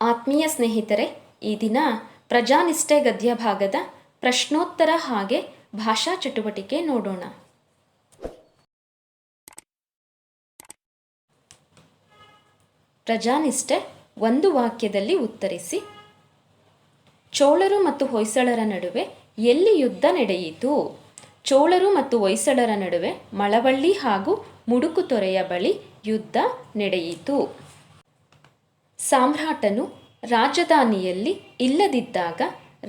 ಆತ್ಮೀಯ ಸ್ನೇಹಿತರೆ, ಈ ದಿನ ಪ್ರಜಾನಿಷ್ಠೆ ಗದ್ಯ ಭಾಗದ ಪ್ರಶ್ನೋತ್ತರ ಹಾಗೆ ಭಾಷಾ ಚಟುವಟಿಕೆ ನೋಡೋಣ. ಪ್ರಜಾನಿಷ್ಠೆ ಒಂದು ವಾಕ್ಯದಲ್ಲಿ ಉತ್ತರಿಸಿ, ಚೋಳರು ಮತ್ತು ಹೊಯ್ಸಳರ ನಡುವೆ ಎಲ್ಲಿ ಯುದ್ಧ ನಡೆಯಿತು? ಚೋಳರು ಮತ್ತು ಹೊಯ್ಸಳರ ನಡುವೆ ಮಳವಳ್ಳಿ ಹಾಗೂ ಮುಡುಕುತೊರೆಯ ಬಳಿ ಯುದ್ಧ ನಡೆಯಿತು. ಸಾಮ್ರಾಟನು ರಾಜಧಾನಿಯಲ್ಲಿ ಇಲ್ಲದಿದ್ದಾಗ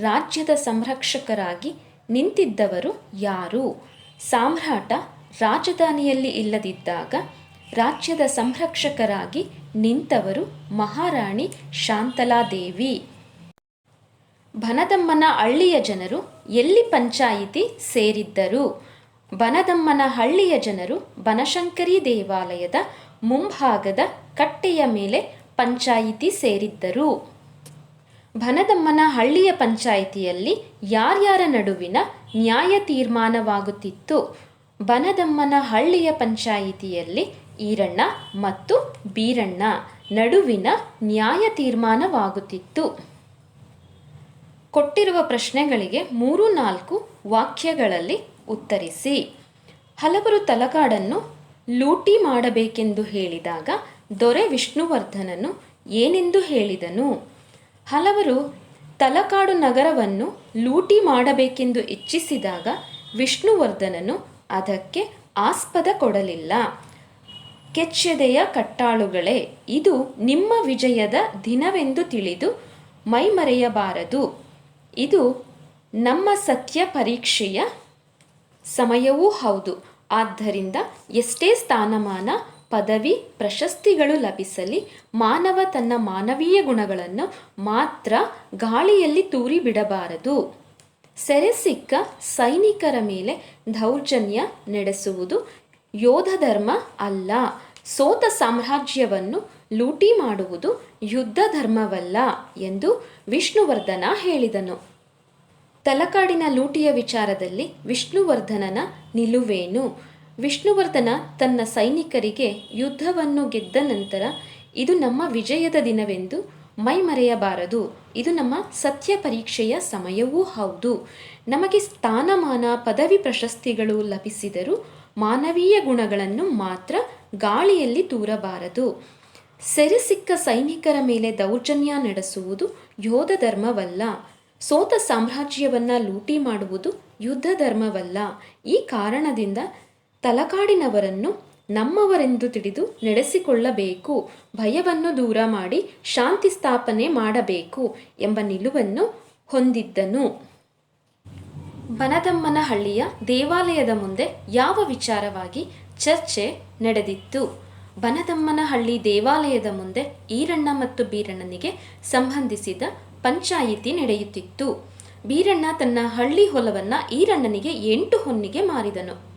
ರಾಜ್ಯದ ಸಂರಕ್ಷಕರಾಗಿ ನಿಂತಿದ್ದವರು ಯಾರು? ಸಾಮ್ರಾಟ ರಾಜಧಾನಿಯಲ್ಲಿ ಇಲ್ಲದಿದ್ದಾಗ ರಾಜ್ಯದ ಸಂರಕ್ಷಕರಾಗಿ ನಿಂತವರು ಮಹಾರಾಣಿ ಶಾಂತಲಾದೇವಿ. ಬನದಮ್ಮನ ಹಳ್ಳಿಯ ಜನರು ಎಲ್ಲಿ ಪಂಚಾಯಿತಿ ಸೇರಿದ್ದರು? ಬನದಮ್ಮನ ಹಳ್ಳಿಯ ಜನರು ಬನಶಂಕರಿ ದೇವಾಲಯದ ಮುಂಭಾಗದ ಕಟ್ಟೆಯ ಮೇಲೆ ಪಂಚಾಯಿತಿ ಸೇರಿದ್ದರು. ಬನದಮ್ಮನ ಹಳ್ಳಿಯ ಪಂಚಾಯಿತಿಯಲ್ಲಿ ಯಾರ್ಯಾರ ನಡುವಿನ ನ್ಯಾಯ ತೀರ್ಮಾನವಾಗುತ್ತಿತ್ತು? ಬನದಮ್ಮನ ಹಳ್ಳಿಯ ಪಂಚಾಯಿತಿಯಲ್ಲಿ ಈರಣ್ಣ ಮತ್ತು ಬೀರಣ್ಣ ನಡುವಿನ ನ್ಯಾಯ ತೀರ್ಮಾನವಾಗುತ್ತಿತ್ತು. ಕೊಟ್ಟಿರುವ ಪ್ರಶ್ನೆಗಳಿಗೆ ಮೂರು ನಾಲ್ಕು ವಾಕ್ಯಗಳಲ್ಲಿ ಉತ್ತರಿಸಿ. ಹಲವರು ತಲಕಾಡನ್ನು ಲೂಟಿ ಮಾಡಬೇಕೆಂದು ಹೇಳಿದಾಗ ದೊರೆ ವಿಷ್ಣುವರ್ಧನನು ಏನೆಂದು ಹೇಳಿದನು? ಹಲವರು ತಲಕಾಡು ನಗರವನ್ನು ಲೂಟಿ ಮಾಡಬೇಕೆಂದು ಇಚ್ಛಿಸಿದಾಗ ವಿಷ್ಣುವರ್ಧನನು ಅದಕ್ಕೆ ಆಸ್ಪದ ಕೊಡಲಿಲ್ಲ. ಕೆಚ್ಚೆದೆಯ ಕಟ್ಟಾಳುಗಳೇ, ಇದು ನಿಮ್ಮ ವಿಜಯದ ದಿನವೆಂದು ತಿಳಿದು ಮೈಮರೆಯಬಾರದು. ಇದು ನಮ್ಮ ಸತ್ಯ ಪರೀಕ್ಷೆಯ ಸಮಯವೂ ಹೌದು. ಆದ್ದರಿಂದ ಎಷ್ಟೇ ಸ್ಥಾನಮಾನ ಪದವಿ ಪ್ರಶಸ್ತಿಗಳು ಲಭಿಸಲಿ, ಮಾನವ ತನ್ನ ಮಾನವೀಯ ಗುಣಗಳನ್ನು ಮಾತ್ರ ಗಾಳಿಯಲ್ಲಿ ತೂರಿ ಬಿಡಬಾರದು. ಸೆರೆ ಸಿಕ್ಕ ಸೈನಿಕರ ಮೇಲೆ ದೌರ್ಜನ್ಯ ನಡೆಸುವುದು ಯೋಧ ಧರ್ಮ ಅಲ್ಲ. ಸೋತ ಸಾಮ್ರಾಜ್ಯವನ್ನು ಲೂಟಿ ಮಾಡುವುದು ಯುದ್ಧ ಧರ್ಮವಲ್ಲ ಎಂದು ವಿಷ್ಣುವರ್ಧನ ಹೇಳಿದನು. ತಲಕಾಡಿನ ಲೂಟಿಯ ವಿಚಾರದಲ್ಲಿ ವಿಷ್ಣುವರ್ಧನನ ನಿಲುವೇನು? ವಿಷ್ಣುವರ್ಧನ ತನ್ನ ಸೈನಿಕರಿಗೆ ಯುದ್ಧವನ್ನು ಗೆದ್ದ ನಂತರ, ಇದು ನಮ್ಮ ವಿಜಯದ ದಿನವೆಂದು ಮೈಮರೆಯಬಾರದು ಇದು ನಮ್ಮ ಸತ್ಯ ಪರೀಕ್ಷೆಯ ಸಮಯವೂ ಹೌದು. ನಮಗೆ ಸ್ಥಾನಮಾನ, ಪದವಿ ಪ್ರಶಸ್ತಿಗಳು ಲಭಿಸಿದರೂ ಮಾನವೀಯ ಗುಣಗಳನ್ನು ಮಾತ್ರ ಗಾಳಿಯಲ್ಲಿ ತೂರಬಾರದು. ಸೆರೆಸಿಕ್ಕ ಸೈನಿಕರ ಮೇಲೆ ದೌರ್ಜನ್ಯ ನಡೆಸುವುದು ಯೋಧ ಧರ್ಮವಲ್ಲ. ಸೋತ ಸಾಮ್ರಾಜ್ಯವನ್ನ ಲೂಟಿ ಮಾಡುವುದು ಯುದ್ಧ ಧರ್ಮವಲ್ಲ. ಈ ಕಾರಣದಿಂದ ತಲಕಾಡಿನವರನ್ನು ನಮ್ಮವರೆಂದು ತಿಳಿದು ನಡೆಸಿಕೊಳ್ಳಬೇಕು. ಭಯವನ್ನು ದೂರ ಮಾಡಿ ಶಾಂತಿ ಸ್ಥಾಪನೆ ಮಾಡಬೇಕು ಎಂಬ ನಿಲುವನ್ನು ಹೊಂದಿದ್ದನು. ಬನದಮ್ಮನ ಹಳ್ಳಿಯ ದೇವಾಲಯದ ಮುಂದೆ ಯಾವ ವಿಚಾರವಾಗಿ ಚರ್ಚೆ ನಡೆದಿತ್ತು? ಬನದಮ್ಮನಹಳ್ಳಿ ದೇವಾಲಯದ ಮುಂದೆ ಈರಣ್ಣ ಮತ್ತು ಬೀರಣ್ಣನಿಗೆ ಸಂಬಂಧಿಸಿದ ಪಂಚಾಯಿತಿ ನಡೆಯುತ್ತಿತ್ತು. ಬೀರಣ್ಣ ತನ್ನ ಹಳ್ಳಿ ಹೊಲವನ್ನ ಈರಣ್ಣನಿಗೆ ಎಂಟು ಹೊನ್ನಿಗೆ ಮಾರಿದನು.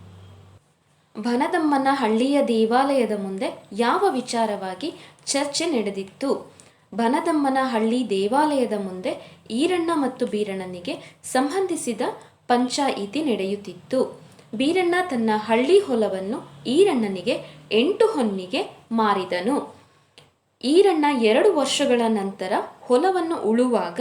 ಬನದಮ್ಮನ ಹಳ್ಳಿಯ ದೇವಾಲಯದ ಮುಂದೆ ಯಾವ ವಿಚಾರವಾಗಿ ಚರ್ಚೆ ನಡೆದಿತ್ತು? ಬನದಮ್ಮನ ಹಳ್ಳಿ ದೇವಾಲಯದ ಮುಂದೆ ಈರಣ್ಣ ಮತ್ತು ಬೀರಣ್ಣನಿಗೆ ಸಂಬಂಧಿಸಿದ ಪಂಚಾಯಿತಿ ನಡೆಯುತ್ತಿತ್ತು. ಬೀರಣ್ಣ ತನ್ನ ಹಳ್ಳಿ ಹೊಲವನ್ನು ಈರಣ್ಣನಿಗೆ, ಎಂಟು ಹೊನ್ನಿಗೆ ಮಾರಿದನು. ಈರಣ್ಣ ಎರಡು ವರ್ಷಗಳ ನಂತರ ಹೊಲವನ್ನು ಉಳುವಾಗ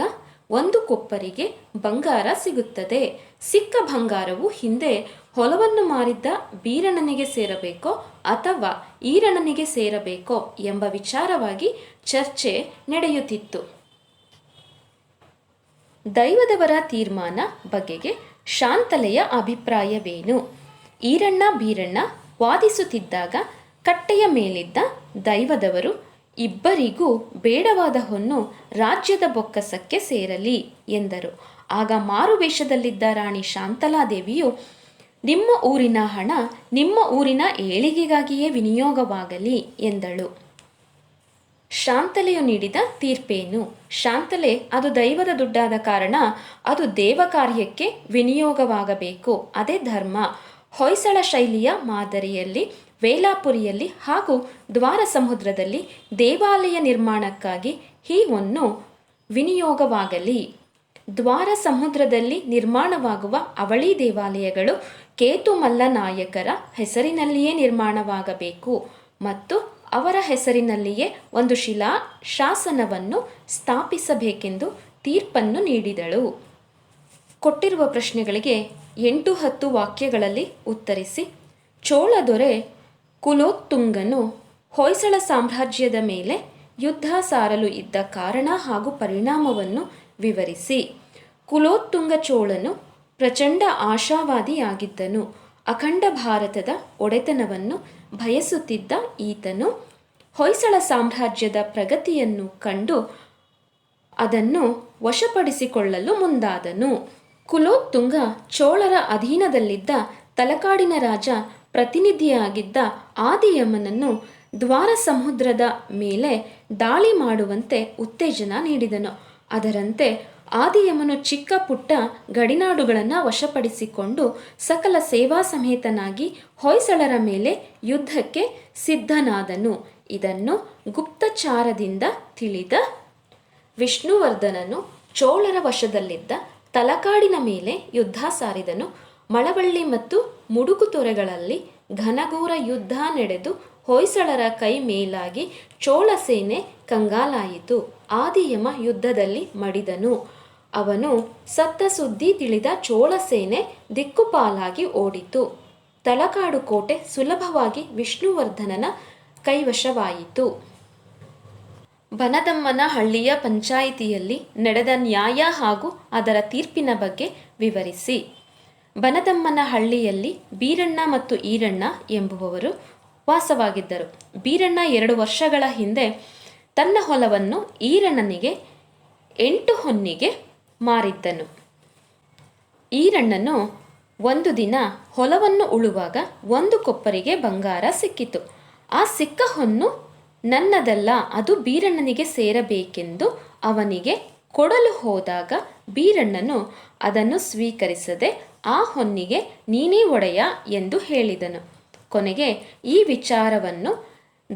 ಒಂದು ಕೊಪ್ಪರಿಗೆ ಬಂಗಾರ ಸಿಗುತ್ತದೆ. ಸಿಕ್ಕ ಬಂಗಾರವು ಹಿಂದೆ ಹೊಲವನ್ನು ಮಾರಿದ್ದ ಬೀರಣ್ಣನಿಗೆ ಸೇರಬೇಕೋ ಅಥವಾ ಈರಣ್ಣನಿಗೆ ಸೇರಬೇಕೋ ಎಂಬ ವಿಚಾರವಾಗಿ ಚರ್ಚೆ ನಡೆಯುತ್ತಿತ್ತು. ದೈವದವರ ತೀರ್ಮಾನ ಬಗೆಗೆ ಶಾಂತಲೆಯ ಅಭಿಪ್ರಾಯವೇನು? ಈರಣ್ಣ ಬೀರಣ್ಣ ವಾದಿಸುತ್ತಿದ್ದಾಗ ಕಟ್ಟೆಯ ಮೇಲಿದ್ದ ದೈವದವರು, ಇಬ್ಬರಿಗೂ ಬೇಡವಾದ ಹೊನ್ನು ರಾಜ್ಯದ ಬೊಕ್ಕಸಕ್ಕೆ ಸೇರಲಿ ಎಂದರು. ಆಗ ಮಾರುವೇಷದಲ್ಲಿದ್ದ ರಾಣಿ ಶಾಂತಲಾದೇವಿಯು ನಿಮ್ಮ ಊರಿನ ಹಣ ನಿಮ್ಮ ಊರಿನ ಏಳಿಗೆಗಾಗಿಯೇ ವಿನಿಯೋಗವಾಗಲಿ ಎಂದಳು. ಶಾಂತಲೆಯು ನೀಡಿದ ತೀರ್ಪೇನು? ಶಾಂತಲೆ, ಅದು ದೈವದ ದುಡ್ಡಾದ ಕಾರಣ ಅದು ದೇವ ಕಾರ್ಯಕ್ಕೆ ವಿನಿಯೋಗವಾಗಬೇಕು. ಅದೇ ಧರ್ಮ. ಹೊಯ್ಸಳ ಶೈಲಿಯ ಮಾದರಿಯಲ್ಲಿ, ವೇಲಾಪುರಿಯಲ್ಲಿ ಹಾಗೂ ದ್ವಾರ ಸಮುದ್ರದಲ್ಲಿ ದೇವಾಲಯ ನಿರ್ಮಾಣಕ್ಕಾಗಿ ಈ ಹೊನ್ನು ವಿನಿಯೋಗವಾಗಲಿ. ದ್ವಾರ ಸಮುದ್ರದಲ್ಲಿ ನಿರ್ಮಾಣವಾಗುವ ಅವಳಿ ದೇವಾಲಯಗಳು ಕೇತುಮಲ್ಲ ಮಲ್ಲನಾಯಕರ ಹೆಸರಿನಲ್ಲಿಯೇ ನಿರ್ಮಾಣವಾಗಬೇಕು ಮತ್ತು ಅವರ ಹೆಸರಿನಲ್ಲಿಯೇ ಒಂದು ಶಿಲಾ ಶಾಸನವನ್ನು ಸ್ಥಾಪಿಸಬೇಕೆಂದು ತೀರ್ಪನ್ನು ನೀಡಿದಳು. ಕೊಟ್ಟಿರುವ ಪ್ರಶ್ನೆಗಳಿಗೆ ಎಂಟು ಹತ್ತು ವಾಕ್ಯಗಳಲ್ಲಿ ಉತ್ತರಿಸಿ, ಚೋಳ ದೊರೆ ಕುಲೋತ್ತುಂಗನು ಹೊಯ್ಸಳ ಸಾಮ್ರಾಜ್ಯದ ಮೇಲೆ ಯುದ್ಧ ಸಾರಲು ಇದ್ದ ಕಾರಣ ಹಾಗೂ ಪರಿಣಾಮವನ್ನು ವಿವರಿಸಿ, ಕುಲೋತ್ತುಂಗ ಚೋಳನು ಪ್ರಚಂಡ ಆಶಾವಾದಿಯಾಗಿದ್ದನು. ಅಖಂಡ ಭಾರತದ ಒಡೆತನವನ್ನು ಬಯಸುತ್ತಿದ್ದ ಈತನು ಹೊಯ್ಸಳ ಸಾಮ್ರಾಜ್ಯದ ಪ್ರಗತಿಯನ್ನು ಕಂಡು ಅದನ್ನು ವಶಪಡಿಸಿಕೊಳ್ಳಲು ಮುಂದಾದನು. ಕುಲೋತ್ತುಂಗ ಚೋಳರ ಅಧೀನದಲ್ಲಿದ್ದ ತಲಕಾಡಿನ ರಾಜ ಪ್ರತಿನಿಧಿಯಾಗಿದ್ದ ಆದಿಯಮ್ಮನನ್ನು ದ್ವಾರ ಸಮುದ್ರದ ಮೇಲೆ ದಾಳಿ ಮಾಡುವಂತೆ ಉತ್ತೇಜನ ನೀಡಿದನು. ಅದರಂತೆ ಆದಿಯಮನು ಚಿಕ್ಕ ಪುಟ್ಟ ಗಡಿನಾಡುಗಳನ್ನು ವಶಪಡಿಸಿಕೊಂಡು ಸಕಲ ಸೇವಾ ಸಮೇತನಾಗಿ ಹೊಯ್ಸಳರ ಮೇಲೆ ಯುದ್ಧಕ್ಕೆ ಸಿದ್ಧನಾದನು. ಇದನ್ನು ಗುಪ್ತಚಾರದಿಂದ ತಿಳಿದ ವಿಷ್ಣುವರ್ಧನನು ಚೋಳರ ವಶದಲ್ಲಿದ್ದ ತಲಕಾಡಿನ ಮೇಲೆ ಯುದ್ಧ ಸಾರಿದನು. ಮಳವಳ್ಳಿ ಮತ್ತು ಮುಡುಕು ತೊರೆಗಳಲ್ಲಿ ಘನಘೋರ ಯುದ್ಧ ನಡೆದು ಹೊಯ್ಸಳರ ಕೈ ಮೇಲಾಗಿ ಚೋಳ ಸೇನೆ ಕಂಗಾಲಾಯಿತು. ಆದಿಯಮ ಯುದ್ಧದಲ್ಲಿ ಮಡಿದನು. ಅವನು ಸತ್ತ ಸುದ್ದಿ ತಿಳಿದ ಚೋಳ ಸೇನೆ ದಿಕ್ಕುಪಾಲಾಗಿ ಓಡಿತು. ತಲಕಾಡು ಕೋಟೆ ಸುಲಭವಾಗಿ ವಿಷ್ಣುವರ್ಧನನ ಕೈವಶವಾಯಿತು. ಬನದಮ್ಮನ ಹಳ್ಳಿಯ ಪಂಚಾಯಿತಿಯಲ್ಲಿ ನಡೆದ ನ್ಯಾಯ ಹಾಗೂ ಅದರ ತೀರ್ಪಿನ ಬಗ್ಗೆ ವಿವರಿಸಿ. ಬನದಮ್ಮನ ಹಳ್ಳಿಯಲ್ಲಿ ಬೀರಣ್ಣ ಮತ್ತು ಈರಣ್ಣ ಎಂಬುವವರು ವಾಸವಾಗಿದ್ದರು. ಬೀರಣ್ಣ ಎರಡು ವರ್ಷಗಳ ಹಿಂದೆ ತನ್ನ ಹೊಲವನ್ನು ಈರಣ್ಣನಿಗೆ, ಎಂಟು ಹೊನ್ನಿಗೆ ಮಾರಿದ್ದನು. ಈರಣ್ಣನು ಒಂದು ದಿನ ಹೊಲವನ್ನು ಉಳುವಾಗ ಒಂದು ಕೊಪ್ಪರಿಗೆ ಬಂಗಾರ ಸಿಕ್ಕಿತು. ಆ ಸಿಕ್ಕ ಹೊನ್ನು ನನ್ನದಲ್ಲ, ಅದು ಬೀರಣ್ಣನಿಗೆ ಸೇರಬೇಕೆಂದು ಅವನಿಗೆ ಕೊಡಲು ಹೋದಾಗ ಬೀರಣ್ಣನು ಅದನ್ನು ಸ್ವೀಕರಿಸದೆ ಆ ಹೊನ್ನಿಗೆ, ನೀನೇ ಒಡೆಯ ಎಂದು ಹೇಳಿದನು. ಕೊನೆಗೆ ಈ ವಿಚಾರವನ್ನು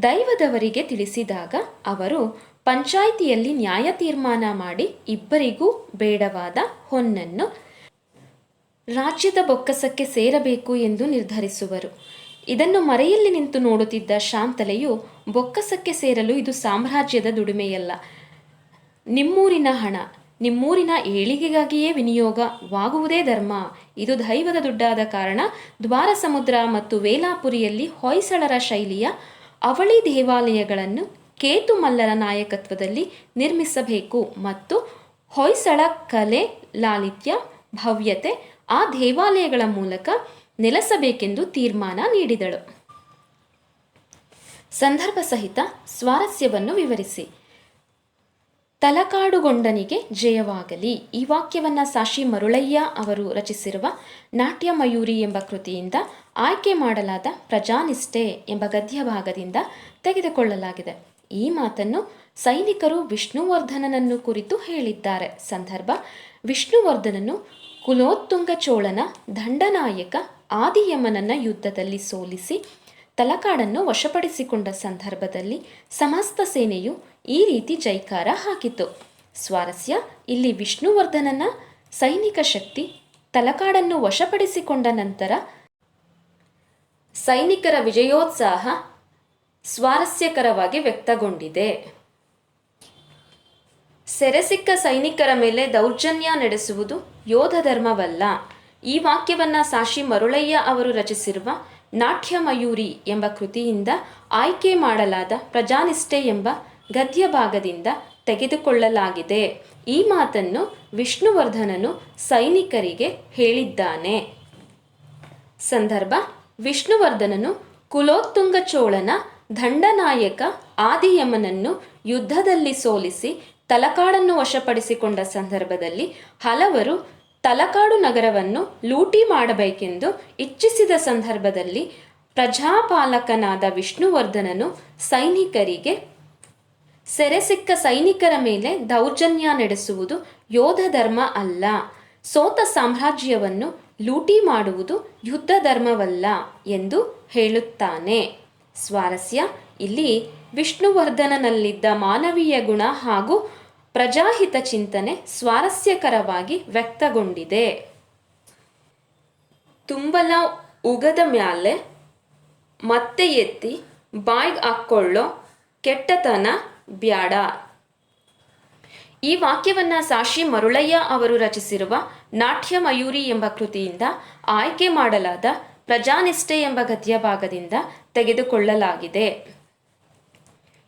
ದೈವದವರಿಗೆ ತಿಳಿಸಿದಾಗ ಅವರು ಪಂಚಾಯಿತಿಯಲ್ಲಿ ನ್ಯಾಯ ತೀರ್ಮಾನ ಮಾಡಿ ಇಬ್ಬರಿಗೂ ಬೇಡವಾದ ಹೊನ್ನನ್ನು ರಾಜ್ಯದ ಬೊಕ್ಕಸಕ್ಕೆ ಸೇರಬೇಕು ಎಂದು ನಿರ್ಧರಿಸುವರು. ಇದನ್ನು ಮರೆಯಲ್ಲಿ ನಿಂತು ನೋಡುತ್ತಿದ್ದ ಶಾಂತಲೆಯು ಬೊಕ್ಕಸಕ್ಕೆ ಸೇರಲು ಇದು ಸಾಮ್ರಾಜ್ಯದ ದುಡಿಮೆಯಲ್ಲ. ನಿಮ್ಮೂರಿನ ಹಣ, ನಿಮ್ಮೂರಿನ ಏಳಿಗೆಗಾಗಿಯೇ ವಿನಿಯೋಗವಾಗುವುದೇ ಧರ್ಮ. ಇದು ದೈವದ ದುಡ್ಡಾದ ಕಾರಣ ದ್ವಾರ ಸಮುದ್ರ ಮತ್ತು ವೇಲಾಪುರಿಯಲ್ಲಿ ಹೊಯ್ಸಳರ ಶೈಲಿಯ ಅವಳಿ ದೇವಾಲಯಗಳನ್ನು ಕೇತುಮಲ್ಲರ ನಾಯಕತ್ವದಲ್ಲಿ ನಿರ್ಮಿಸಬೇಕು ಮತ್ತು ಹೊಯ್ಸಳ ಕಲೆ, ಲಾಲಿತ್ಯ, ಭವ್ಯತೆ ಆ ದೇವಾಲಯಗಳ ಮೂಲಕ ನೆಲೆಸಬೇಕೆಂದು ತೀರ್ಮಾನ ನೀಡಿದಳು. ಸಂದರ್ಭ ಸಹಿತ ಸ್ವಾರಸ್ಯವನ್ನು ವಿವರಿಸಿ. ತಲಕಾಡುಗೊಂಡನಿಗೆ ಜಯವಾಗಲಿ. ಈ ವಾಕ್ಯವನ್ನು ಸಾಶಿ ಮರುಳಯ್ಯ ಅವರು ರಚಿಸಿರುವ ನಾಟ್ಯ ಮಯೂರಿ ಎಂಬ ಕೃತಿಯಿಂದ ಆಯ್ಕೆ ಮಾಡಲಾದ ಪ್ರಜಾನಿಷ್ಠೆ ಎಂಬ ಗದ್ಯ ಭಾಗದಿಂದ ತೆಗೆದುಕೊಳ್ಳಲಾಗಿದೆ. ಈ ಮಾತನ್ನು ಸೈನಿಕರು ವಿಷ್ಣುವರ್ಧನನನ್ನು ಕುರಿತು ಹೇಳಿದ್ದಾರೆ. ಸಂದರ್ಭ, ವಿಷ್ಣುವರ್ಧನನು ಕುಲೋತ್ತುಂಗ ಚೋಳನ ದಂಡನಾಯಕ ಆದಿಯಮನನ್ನ ಯುದ್ಧದಲ್ಲಿ ಸೋಲಿಸಿ ತಲಕಾಡನ್ನು ವಶಪಡಿಸಿಕೊಂಡ ಸಂದರ್ಭದಲ್ಲಿ ಸಮಸ್ತ ಸೇನೆಯು ಈ ರೀತಿ ಜೈಕಾರ ಹಾಕಿತು. ಸ್ವಾರಸ್ಯ, ಇಲ್ಲಿ ವಿಷ್ಣುವರ್ಧನನ ಸೈನಿಕ ಶಕ್ತಿ ತಲಕಾಡನ್ನು ವಶಪಡಿಸಿಕೊಂಡ ನಂತರ ಸೈನಿಕರ ವಿಜಯೋತ್ಸಾಹ ಸ್ವಾರಸ್ಯಕರವಾಗಿ ವ್ಯಕ್ತಗೊಂಡಿದೆ. ಸೆರೆಸಿಕ್ಕ ಸೈನಿಕರ ಮೇಲೆ ದೌರ್ಜನ್ಯ ನಡೆಸುವುದು ಯೋಧ ಧರ್ಮವಲ್ಲ. ಈ ವಾಕ್ಯವನ್ನ ಸಾಶಿ ಮರುಳಯ್ಯ ಅವರು ರಚಿಸಿರುವ ನಾಟ್ಯಮಯೂರಿ ಎಂಬ ಕೃತಿಯಿಂದ ಆಯ್ಕೆ ಮಾಡಲಾದ ಪ್ರಜಾನಿಷ್ಠೆ ಎಂಬ ಗದ್ಯ ಭಾಗದಿಂದ ತೆಗೆದುಕೊಳ್ಳಲಾಗಿದೆ. ಈ ಮಾತನ್ನು ವಿಷ್ಣುವರ್ಧನನು ಸೈನಿಕರಿಗೆ ಹೇಳಿದ್ದಾನೆ. ಸಂದರ್ಭ, ವಿಷ್ಣುವರ್ಧನನು ಕುಲೋತ್ತುಂಗ ಚೋಳನ ದಂಡನಾಯಕ ಆದಿಯಮನನ್ನು ಯುದ್ಧದಲ್ಲಿ ಸೋಲಿಸಿ ತಲಕಾಡನ್ನು ವಶಪಡಿಸಿಕೊಂಡ ಸಂದರ್ಭದಲ್ಲಿ ಹಲವರು ತಲಕಾಡು ನಗರವನ್ನು ಲೂಟಿ ಮಾಡಬೇಕೆಂದು ಇಚ್ಛಿಸಿದ ಸಂದರ್ಭದಲ್ಲಿ ಪ್ರಜಾಪಾಲಕನಾದ ವಿಷ್ಣುವರ್ಧನನು ಸೈನಿಕರಿಗೆ ಸೆರೆಸಿಕ್ಕ ಸೈನಿಕರ ಮೇಲೆ ದೌರ್ಜನ್ಯ ನಡೆಸುವುದು ಯೋಧ ಧರ್ಮ ಅಲ್ಲ. ಸೋತ ಸಾಮ್ರಾಜ್ಯವನ್ನು ಲೂಟಿ ಮಾಡುವುದು ಯುದ್ಧ ಧರ್ಮವಲ್ಲ ಎಂದು ಹೇಳುತ್ತಾನೆ. ಸ್ವಾರಸ್ಯ. ಇಲ್ಲಿ ವಿಷ್ಣುವರ್ಧನನಲ್ಲಿದ್ದ ಮಾನವೀಯ ಗುಣ ಹಾಗೂ ಪ್ರಜಾಹಿತ ಚಿಂತನೆ ಸ್ವಾರಸ್ಯಕರವಾಗಿ ವ್ಯಕ್ತಗೊಂಡಿದೆ. ತುಂಬಲ ಉಗದ ಮ್ಯಾಲೆ ಮತ್ತೆ ಎತ್ತಿ ಬಾಯ್ಗೆ ಹಾಕ್ಕೊಳ್ಳೋ ಕೆಟ್ಟತನ ಬ್ಯಾಡ. ಈ ವಾಕ್ಯವನ್ನ ಸಾಶಿ ಮರುಳಯ್ಯ ಅವರು ರಚಿಸಿರುವ ನಾಟ್ಯ ಮಯೂರಿ ಎಂಬ ಕೃತಿಯಿಂದ ಆಯ್ಕೆ ಮಾಡಲಾದ ಪ್ರಜಾನಿಷ್ಠೆ ಎಂಬ ಗತಿಯ ಭಾಗದಿಂದ ತೆಗೆದುಕೊಳ್ಳಲಾಗಿದೆ.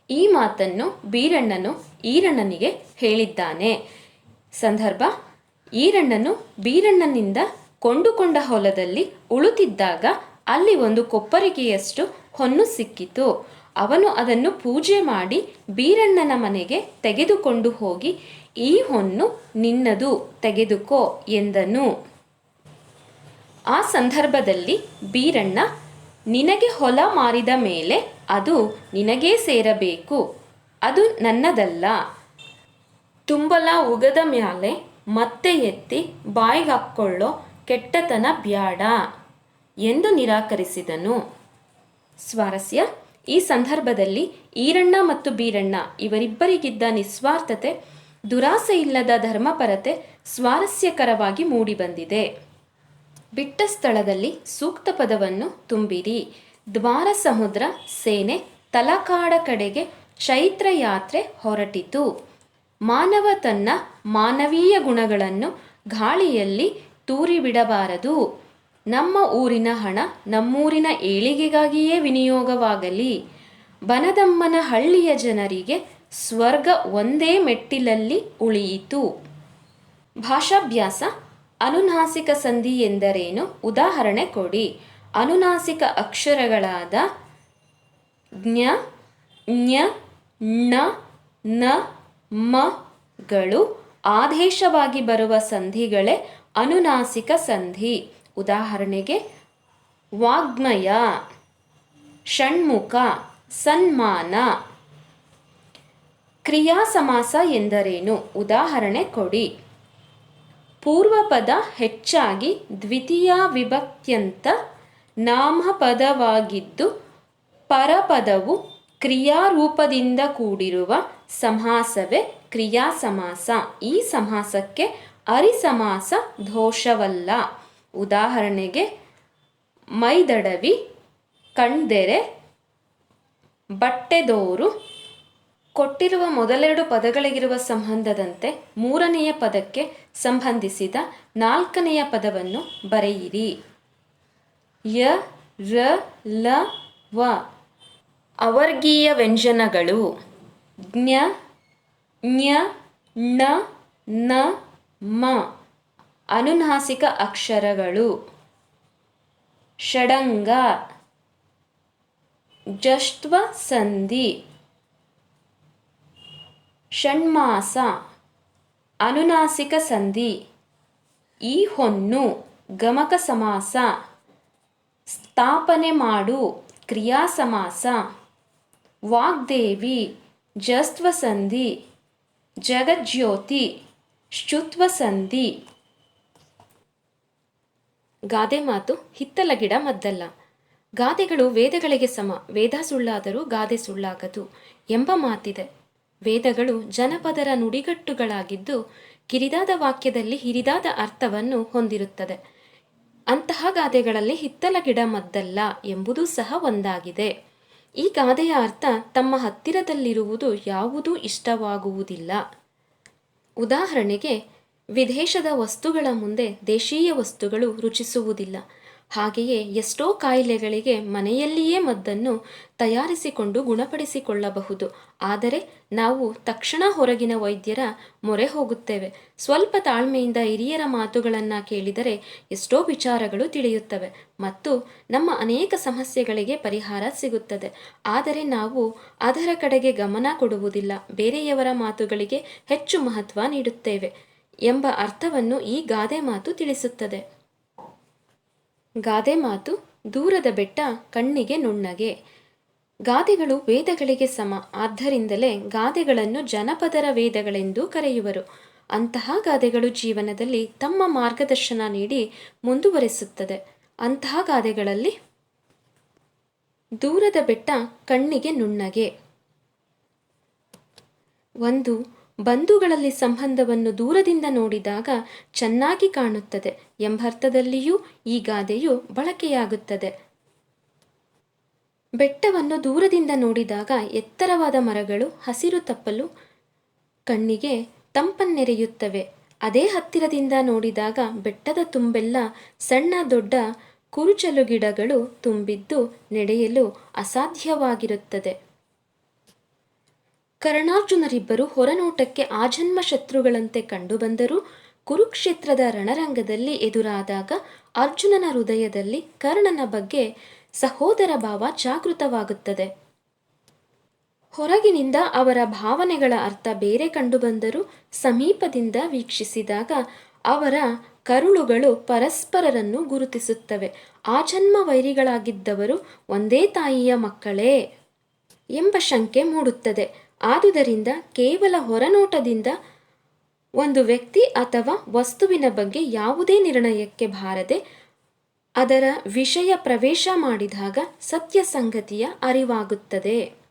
ಈ ಮಾತನ್ನು ಬೀರಣ್ಣನು ಈರಣ್ಣನಿಗೆ ಹೇಳಿದ್ದಾನೆ. ಸಂದರ್ಭ, ಈರಣ್ಣನು ಬೀರಣ್ಣನಿಂದ ಕೊಂಡುಕೊಂಡ ಹೊಲದಲ್ಲಿ ಉಳುತ್ತಿದ್ದಾಗ ಅಲ್ಲಿ ಒಂದು ಕೊಪ್ಪರಿಗೆಯಷ್ಟು ಹೊನ್ನು ಸಿಕ್ಕಿತು. ಅವನು ಅದನ್ನು ಪೂಜೆ ಮಾಡಿ ಬೀರಣ್ಣನ ಮನೆಗೆ ತೆಗೆದುಕೊಂಡು ಹೋಗಿ, ಈ ಹೊನ್ನು ನಿನ್ನದು, ತೆಗೆದುಕೋ, ಎಂದನು. ಆ ಸಂದರ್ಭದಲ್ಲಿ ಬೀರಣ್ಣ, ನಿನಗೆ ಹೊಲ ಮಾರಿದ ಮೇಲೆ ಅದು ನಿನಗೇ ಸೇರಬೇಕು. ಅದು ನನ್ನದಲ್ಲ. ತುಂಬಲ ಉಗದ ಮ್ಯಾಲೆ ಮತ್ತೆ ಎತ್ತಿ ಬಾಯಿಗೆ ಹಾಕ್ಕೊಳ್ಳೋ ಕೆಟ್ಟತನ ಬ್ಯಾಡ ಎಂದು ನಿರಾಕರಿಸಿದನು. ಸ್ವಾರಸ್ಯ, ಈ ಸಂದರ್ಭದಲ್ಲಿ ಈರಣ್ಣ ಮತ್ತು ಬೀರಣ್ಣ ಇವರಿಬ್ಬರಿಗಿದ್ದ ನಿಸ್ವಾರ್ಥತೆ ದುರಾಸೆ ಇಲ್ಲದ ಧರ್ಮಪರತೆ ಸ್ವಾರಸ್ಯಕರವಾಗಿ ಮೂಡಿಬಂದಿದೆ. ಬಿಟ್ಟ ಸ್ಥಳದಲ್ಲಿ ಸೂಕ್ತ ಪದವನ್ನು ತುಂಬಿರಿ. ದ್ವಾರ ಸಮುದ್ರ ಸೇನೆ ತಲಕಾಡ ಕಡೆಗೆ ಚೈತ್ರ ಯಾತ್ರೆ ಹೊರಟಿತು. ಮಾನವ ತನ್ನ ಮಾನವೀಯ ಗುಣಗಳನ್ನು ಗಾಳಿಯಲ್ಲಿ ತೂರಿಬಿಡಬಾರದು. ನಮ್ಮ ಊರಿನ ಹಣ ನಮ್ಮೂರಿನ ಏಳಿಗೆಗಾಗಿಯೇ ವಿನಿಯೋಗವಾಗಲಿ. ಬನದಮ್ಮನ ಹಳ್ಳಿಯ ಜನರಿಗೆ ಸ್ವರ್ಗ ಒಂದೇ ಮೆಟ್ಟಿಲಲ್ಲಿ ಉಳಿಯಿತು. ಭಾಷಾಭ್ಯಾಸ ಅನುನಾಸಿಕ ಸಂಧಿ ಎಂದರೇನು? ಉದಾಹರಣೆ ಕೊಡಿ. ಅನುನಾಸಿಕ ಅಕ್ಷರಗಳಾದ ಜ್ಞ, ಞ, ಣ, ನ ಗಳು ಆದೇಶವಾಗಿ ಬರುವ ಸಂಧಿಗಳೇ ಅನುನಾಸಿಕ ಸಂಧಿ. ಉದಾಹರಣೆಗೆ ವಾಗ್ಮಯ, ಷಣ್ಮುಖ, ಸನ್ಮಾನ ಕ್ರಿಯಾ ಸಮಾಸ ಎಂದರೇನು? ಉದಾಹರಣೆ ಕೊಡಿ. ಪೂರ್ವಪದ ಹೆಚ್ಚಾಗಿ ದ್ವಿತೀಯ ವಿಭಕ್ತ್ಯಂತ ನಾಮಪದವಾಗಿದ್ದು, ಪರಪದವು ಕ್ರಿಯಾರೂಪದಿಂದ ಕೂಡಿರುವ ಸಮಾಸವೇ ಕ್ರಿಯಾ ಸಮಾಸ ಈ ಸಮಾಸಕ್ಕೆ ಅರಿಸಮಾಸ ದೋಷವಲ್ಲ. ಉದಾಹರಣೆಗೆ, ಮೈದಡವಿ, ಕಣ್ದೆರೆ, ಬಟ್ಟೆದೋರು ಕೊಟ್ಟಿರುವ ಮೊದಲೆರಡು ಪದಗಳಿಗಿರುವ ಸಂಬಂಧದಂತೆ ಮೂರನೆಯ ಪದಕ್ಕೆ ಸಂಬಂಧಿಸಿದ ನಾಲ್ಕನೆಯ ಪದವನ್ನು ಬರೆಯಿರಿ. ಯ, ರ, ಲ, ವ. ಅವರ್ಗೀಯ ವ್ಯಂಜನಗಳು. ಜ್ಞ ಞ ಣ, ನ, ಮ. ಅನುನಾಸಿಕ ಅಕ್ಷರಗಳು. ಷಡಂಗ. ಜಷ್ಟ್ವ ಸಂಧಿ. ಷಣ್ಮಾಸ ಅನುನಾಸಿಕ ಸಂಧಿ ಈ ಹೊನ್ನು ಗಮಕ ಸಮಾಸ ಸ್ಥಾಪನೆ ಮಾಡು ಕ್ರಿಯಾ ಸಮಾಸ ವಾಗ್ದೇವಿ ಜಸ್ತ್ವ ಸಂಧಿ ಜಗಜ್ಯೋತಿ ಶುತ್ವ ಸಂಧಿ ಗಾದೆ ಮಾತು ಹಿತ್ತಲ ಗಿಡ ಮದ್ದಲ್ಲ. ಗಾದೆಗಳು ವೇದಗಳಿಗೆ ಸಮ. ವೇದ ಸುಳ್ಳಾದರೂ ಗಾದೆ ಸುಳ್ಳಾಗದು ಎಂಬ ಮಾತಿದೆ. ವೇದಗಳು ಜನಪದರ ನುಡಿಗಟ್ಟುಗಳಾಗಿದ್ದು ಕಿರಿದಾದ ವಾಕ್ಯದಲ್ಲಿ ಹಿರಿದಾದ ಅರ್ಥವನ್ನು ಹೊಂದಿರುತ್ತದೆ. ಅಂತಹ ಗಾದೆಗಳಲ್ಲಿ ಹಿತ್ತಲ ಗಿಡ ಮದ್ದಲ್ಲ ಎಂಬುದೂ ಸಹ ಒಂದಾಗಿದೆ. ಈ ಗಾದೆಯ ಅರ್ಥ ತಮ್ಮ ಹತ್ತಿರದಲ್ಲಿರುವುದು ಯಾವುದೂ ಇಷ್ಟವಾಗುವುದಿಲ್ಲ. ಉದಾಹರಣೆಗೆ, ವಿದೇಶದ ವಸ್ತುಗಳ ಮುಂದೆ ದೇಶೀಯ ವಸ್ತುಗಳು ರುಚಿಸುವುದಿಲ್ಲ. ಹಾಗೆಯೇ ಎಷ್ಟೋ ಕಾಯಿಲೆಗಳಿಗೆ ಮನೆಯಲ್ಲಿಯೇ ಮದ್ದನ್ನು ತಯಾರಿಸಿಕೊಂಡು ಗುಣಪಡಿಸಿಕೊಳ್ಳಬಹುದು. ಆದರೆ ನಾವು ತಕ್ಷಣ ಹೊರಗಿನ ವೈದ್ಯರ ಮೊರೆ ಹೋಗುತ್ತೇವೆ. ಸ್ವಲ್ಪ ತಾಳ್ಮೆಯಿಂದ ಹಿರಿಯರ ಮಾತುಗಳನ್ನು ಕೇಳಿದರೆ ಎಷ್ಟೋ ವಿಚಾರಗಳು ತಿಳಿಯುತ್ತವೆ ಮತ್ತು ನಮ್ಮ ಅನೇಕ ಸಮಸ್ಯೆಗಳಿಗೆ ಪರಿಹಾರ ಸಿಗುತ್ತದೆ. ಆದರೆ ನಾವು ಅದರ ಕಡೆಗೆ ಗಮನ ಕೊಡುವುದಿಲ್ಲ. ಬೇರೆಯವರ ಮಾತುಗಳಿಗೆ ಹೆಚ್ಚು ಮಹತ್ವ ನೀಡುತ್ತೇವೆ ಎಂಬ ಅರ್ಥವನ್ನು ಈ ಗಾದೆ ಮಾತು ತಿಳಿಸುತ್ತದೆ. ಗಾದೆ ಮಾತು ದೂರದ ಬೆಟ್ಟ ಕಣ್ಣಿಗೆ ನುಣ್ಣಗೆ. ಗಾದೆಗಳು ವೇದಗಳಿಗೆ ಸಮ. ಆದ್ದರಿಂದಲೇ ಗಾದೆಗಳನ್ನು ಜನಪದರ ವೇದಗಳೆಂದು ಕರೆಯುವರು. ಅಂತಹ ಗಾದೆಗಳು ಜೀವನದಲ್ಲಿ ತಮ್ಮ ಮಾರ್ಗದರ್ಶನ ನೀಡಿ ಮುಂದುವರೆಸುತ್ತದೆ. ಅಂತಹ ಗಾದೆಗಳಲ್ಲಿ ದೂರದ ಬೆಟ್ಟ ಕಣ್ಣಿಗೆ ನುಣ್ಣಗೆ. ಒಂದು ಬಂಧುಗಳಲ್ಲಿ ಸಂಬಂಧವನ್ನು ದೂರದಿಂದ ನೋಡಿದಾಗ ಚೆನ್ನಾಗಿ ಕಾಣುತ್ತದೆ ಎಂಬರ್ಥದಲ್ಲಿಯೂ ಈ ಗಾದೆಯು ಬಳಕೆಯಾಗುತ್ತದೆ. ಬೆಟ್ಟವನ್ನು ದೂರದಿಂದ ನೋಡಿದಾಗ ಎತ್ತರವಾದ ಮರಗಳು, ಹಸಿರು ತಪ್ಪಲು ಕಣ್ಣಿಗೆ ತಂಪನ್ನೆರೆಯುತ್ತವೆ. ಅದೇ ಹತ್ತಿರದಿಂದ ನೋಡಿದಾಗ ಬೆಟ್ಟದ ತುಂಬೆಲ್ಲ ಸಣ್ಣ ದೊಡ್ಡ ಕುರುಚಲು ಗಿಡಗಳು ತುಂಬಿದ್ದು ನಡೆಯಲು ಅಸಾಧ್ಯವಾಗಿರುತ್ತದೆ. ಕರ್ಣಾರ್ಜುನರಿಬ್ಬರು ಹೊರನೋಟಕ್ಕೆ ಆಜನ್ಮ ಶತ್ರುಗಳಂತೆ ಕಂಡುಬಂದರೂ ಕುರುಕ್ಷೇತ್ರದ ರಣರಂಗದಲ್ಲಿ ಎದುರಾದಾಗ ಅರ್ಜುನನ ಹೃದಯದಲ್ಲಿ ಕರ್ಣನ ಬಗ್ಗೆ ಸಹೋದರ ಭಾವ ಜಾಗೃತವಾಗುತ್ತದೆ. ಹೊರಗಿನಿಂದ ಅವರ ಭಾವನೆಗಳ ಅರ್ಥ ಬೇರೆ ಕಂಡುಬಂದರೂ ಸಮೀಪದಿಂದ ವೀಕ್ಷಿಸಿದಾಗ ಅವರ ಕರುಳುಗಳು ಪರಸ್ಪರರನ್ನು ಗುರುತಿಸುತ್ತವೆ. ಆಜನ್ಮ ವೈರಿಗಳಾಗಿದ್ದವರು ಒಂದೇ ತಾಯಿಯ ಮಕ್ಕಳೇ ಎಂಬ ಶಂಕೆ ಮೂಡುತ್ತದೆ. ಆದುದರಿಂದ ಕೇವಲ ಹೊರನೋಟದಿಂದ ಒಂದು ವ್ಯಕ್ತಿ ಅಥವಾ ವಸ್ತುವಿನ ಬಗ್ಗೆ ಯಾವುದೇ ನಿರ್ಣಯಕ್ಕೆ ಬಾರದೆ ಅದರ ವಿಷಯ ಪ್ರವೇಶ ಮಾಡಿದಾಗ ಸತ್ಯ ಸಂಗತಿಯ ಅರಿವಾಗುತ್ತದೆ.